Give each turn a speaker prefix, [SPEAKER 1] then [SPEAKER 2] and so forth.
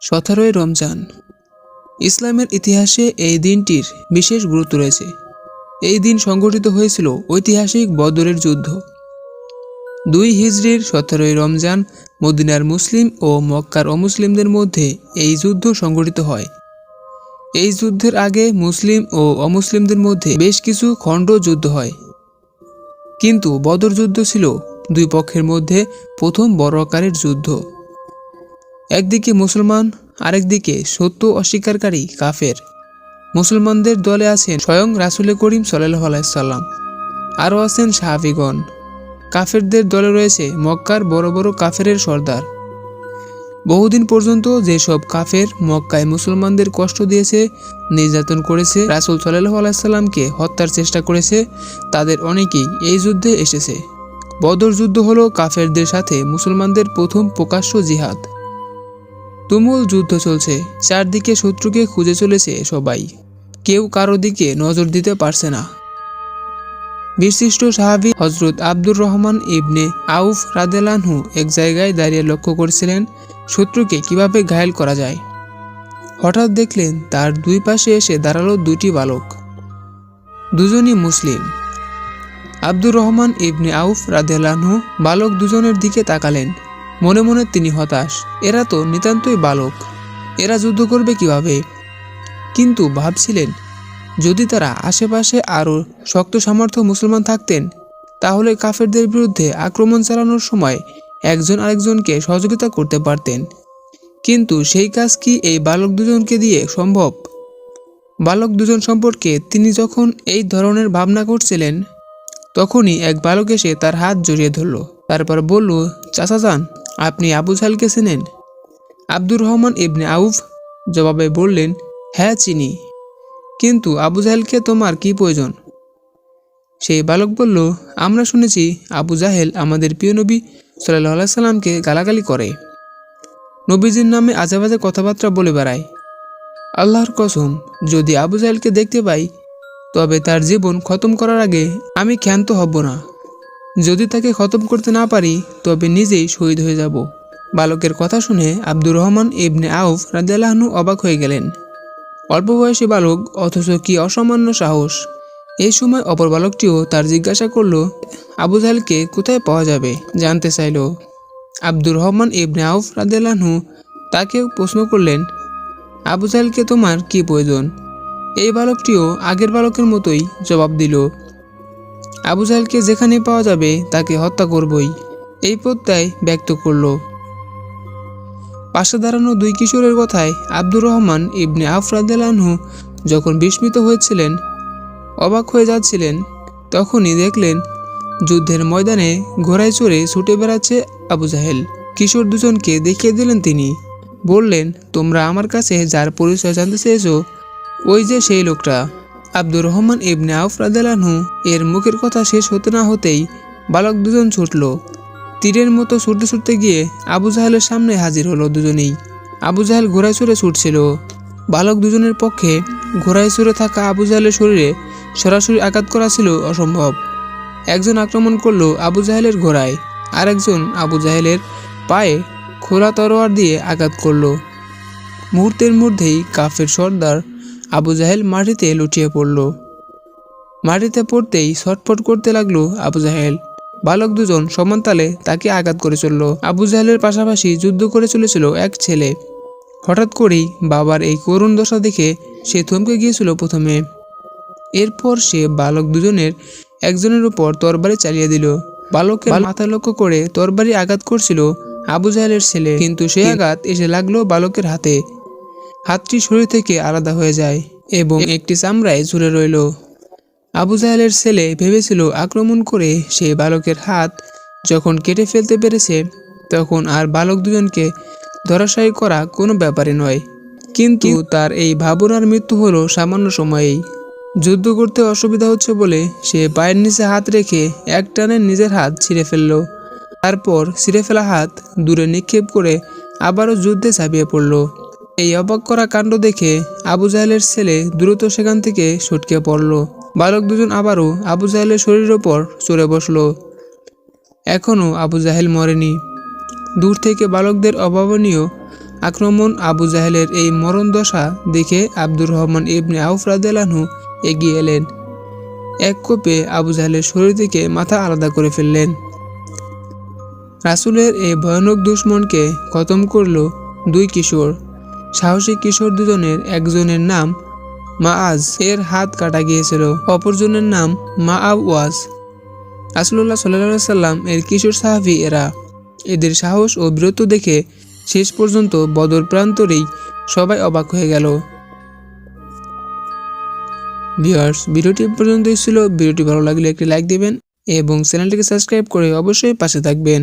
[SPEAKER 1] সতেরোই রমজান। ইসলামের ইতিহাসে এই দিনটির বিশেষ গুরুত্ব রয়েছে। এই দিন সংঘটিত হয়েছিল ঐতিহাসিক বদরের যুদ্ধ। দুই হিজরির সতেরোই রমজান মদিনার মুসলিম ও মক্কার অমুসলিমদের মধ্যে এই যুদ্ধ সংঘটিত হয়। এই যুদ্ধের আগে মুসলিম ও অমুসলিমদের মধ্যে বেশ কিছু খণ্ড যুদ্ধ হয়। কিন্তু বদর যুদ্ধ ছিল দুই পক্ষের মধ্যে প্রথম বড় আকারের যুদ্ধ। একদিকে মুসলমান, আরেকদিকে সত্য অস্বীকারী কাফের। মুসলমানদের দলে আছেন স্বয়ং রাসুল করিম সাল্লাহ আলাইসাল্লাম আরও আছেন সাহাবিগণ। কাফেরদের দলে রয়েছে মক্কার বড় বড় কাফেরের সর্দার। বহুদিন পর্যন্ত যেসব কাফের মক্কায় মুসলমানদের কষ্ট দিয়েছে, নির্যাতন করেছে, রাসুল সাল্লাহ আলাইসাল্লামকে হত্যার চেষ্টা করেছে, তাদের অনেকেই এই যুদ্ধে এসেছে। বদর যুদ্ধ হলো কাফেরদের সাথে মুসলমানদের প্রথম প্রকাশ্য জিহাদ। তুমুল যুদ্ধ চলছে। চারদিকে শত্রুকে খুঁজে চলেছে সবাই। কেউ কারও দিকে নজর দিতে পারছে না। বিশিষ্ট সাহাবি হজরত আব্দুর রহমান ইবনে আউফ রাদেলানহু এক জায়গায় দাঁড়িয়ে লক্ষ্য করেছিলেন শত্রুকে কীভাবে ঘায়েল করা যায়। হঠাৎ দেখলেন তার দুই পাশে এসে দাঁড়াল দুটি বালক। দুজনই মুসলিম। আব্দুর রহমান ইবনে আউফ রাদেলানহু বালক দুজনের দিকে তাকালেন। মনে মনে তিনি হতাশ। এরা তো নিতান্তই বালক। এরা যুদ্ধ করবে কীভাবে? কিন্তু ভাবছিলেন, যদি তারা আশেপাশে আরও শক্ত সামর্থ্য মুসলমান থাকতেন, তাহলে কাফেরদের বিরুদ্ধে আক্রমণ চালানোর সময় একজন আরেকজনকে সহযোগিতা করতে পারতেন। কিন্তু সেই কাজ কি এই বালক দুজনকে দিয়ে সম্ভব? বালক দুজন সম্পর্কে তিনি যখন এই ধরনের ভাবনা করছিলেন, তখনই এক বালক এসে তার হাত জড়িয়ে ধরল। তারপর বলল, চাচা যান। আপনি আবু জাহালকে চেনেন? আব্দুর রহমান ইবনে আউফ জবাবে বললেন হ্যাঁ চিনি। কিন্তু আবু জাহেলকে তোমার কি প্রয়োজন? সেই বালক বলল, আমরা শুনেছি আবু জাহেল আমাদের প্রিয় নবী সাল্লাহ সাল্লামকে গালাগালি করে। নবীজির নামে আজেবাজে কথাবার্তা বলে বেড়ায়। আল্লাহর কসম, যদি আবু জাহেলকে দেখতে পাই, তবে তার জীবন খতম করার আগে আমি ক্ষান্ত হব না। যদি তাকে খতম করতে না পারি, তবে নিজেই শহীদ হয়ে যাব। বালকের কথা শুনে আব্দুর রহমান ইবনে আউফ রাজিয়াল্লাহনু অবাক হয়ে গেলেন। অল্প বয়সী বালক, অথচ কি অসামান্য সাহস। এই সময় অপর বালকটিও তার জিজ্ঞাসা করল, আবু জাহেলকে কোথায় পাওয়া যাবে? জানতে চাইল। আব্দুর রহমান ইবনে আউফ রাদিয়াল্লাহু তাকেও প্রশ্ন করলেন, আবু জাহেলকে তোমার কি প্রয়োজন? এই বালকটিও আগের বালকের মতোই জবাব দিল আবু জাহেলকে যেখানে পাওয়া যাবে তাকে হত্যা করবই। এই প্রত্যয় ব্যক্ত করল। পাশে দাঁড়ানো দুই কিশোরের কথায় আব্দুর রহমান ইবনে আফরাদানহু যখন বিস্মিত হয়েছিলেন, অবাক হয়ে যাচ্ছিলেন, তখনই দেখলেন যুদ্ধের ময়দানে ঘোড়ায় চড়ে ছুটে বেড়াচ্ছে আবু জাহেল। কিশোর দুজনকে দেখিয়ে দিলেন তিনি। বললেন, তোমরা আমার কাছে যার পরিচয় জানতে চেয়েছো, ওই যে সেই লোকটা। আব্দুর রহমান ইবনে আফরাদানহু এর মুখের কথা শেষ হতে না হতেই বালক দুজন ছুটল। তীরের মতো ছুটতে ছুটতে গিয়ে আবু জাহেলের সামনে হাজির হলো দুজনেই। আবু জাহেল ঘোড়ায় চড়ে ছুটছিল। বালক দুজনের পক্ষে ঘোড়ায় চড়ে থাকা আবু জাহেলের শরীরে সরাসরি আঘাত করা ছিল অসম্ভব। একজন আক্রমণ করল আবু জাহেলের ঘোড়ায় আর একজন আবু জাহেলের পায়ে খোলা তরোয়ার দিয়ে আঘাত করল। মুহূর্তের মধ্যেই কাফের সর্দার আবু জাহেল মাটিতে লুটিয়ে পড়ল। মাটিতে পড়তেই ছটফট করতে লাগল আবু জাহেল। বালক দুজন সমানতালে তাকে আঘাত করে চলল। আবু জাহেলের পাশাপাশি যুদ্ধ করে চলেছিল এক ছেলে। হঠাৎ করেই বাবার এই করুণ দশা দেখে সে থমকে গিয়েছিল প্রথমে। এরপর সে বালক দুজনের একজনের উপর তরবারি চালিয়ে দিল। বালকের মাথা লক্ষ্য করে তরবারি আঘাত করছিল আবু জাহেলের ছেলে। কিন্তু সে আঘাত এসে লাগল বালকের হাতে। হাতটি শরীর থেকে আলাদা হয়ে যায় এবং একটি চামড়ায় ঝুলে রইল। আবু জাহেলের ছেলে ভেবেছিল আক্রমণ করে সে বালকের হাত যখন কেটে ফেলতে পেরেছে, তখন আর বালক দুজনকে ধরাশায়ী করা কোনো ব্যাপারে নয়। কিন্তু তার এই ভাবনার মৃত্যু হলো সামান্য সময়েই। যুদ্ধ করতে অসুবিধা হচ্ছে বলে সে পায়ের নিচে হাত রেখে এক টানে নিজের হাত ছিঁড়ে ফেলল। তারপর ছিঁড়ে ফেলা হাত দূরে নিক্ষেপ করে আবারও যুদ্ধে ঝাঁপিয়ে পড়ল। এই অবাক করা কাণ্ড দেখে আবু জাহেলের ছেলে দ্রুত সেখান থেকে সটকে পড়ল। বালক দুজন আবারও আবু জাহেলের শরীরের ওপর চড়ে বসল। এখনও আবু জাহেল মরেনি। দূর থেকে বালকদের অভাবনীয় আক্রমণ আবু জাহেলের এই মরণ দশা দেখে আব্দুর রহমান ইবনে আউফ রাদেলানহু এগিয়ে এলেন। এক কোপে আবু জাহেলের শরীর থেকে মাথা আলাদা করে ফেললেন। রাসুলের এই ভয়ানক দুশ্মনকে খতম করল দুই কিশোর। সাহসী কিশোর দুজনের একজনের নাম মাআজ। এর হাত কাটা গিয়েছিল। অপরজনের নাম মা ওয়াজ রাসুল্লাহ সাল্লাহ সাল্লাম এর কিশোর সাহাবি এরা। এদের সাহস ও বীরত্ব দেখে শেষ পর্যন্ত বদর প্রান্তরেই সবাই অবাক হয়ে গেল। ভিউয়ার্স, ভিডিওটি পর্যন্তই ছিল। ভিডিওটি ভালো লাগলে একটি লাইক দিবেন এবং চ্যানেলটিকে সাবস্ক্রাইব করে অবশ্যই পাশে থাকবেন।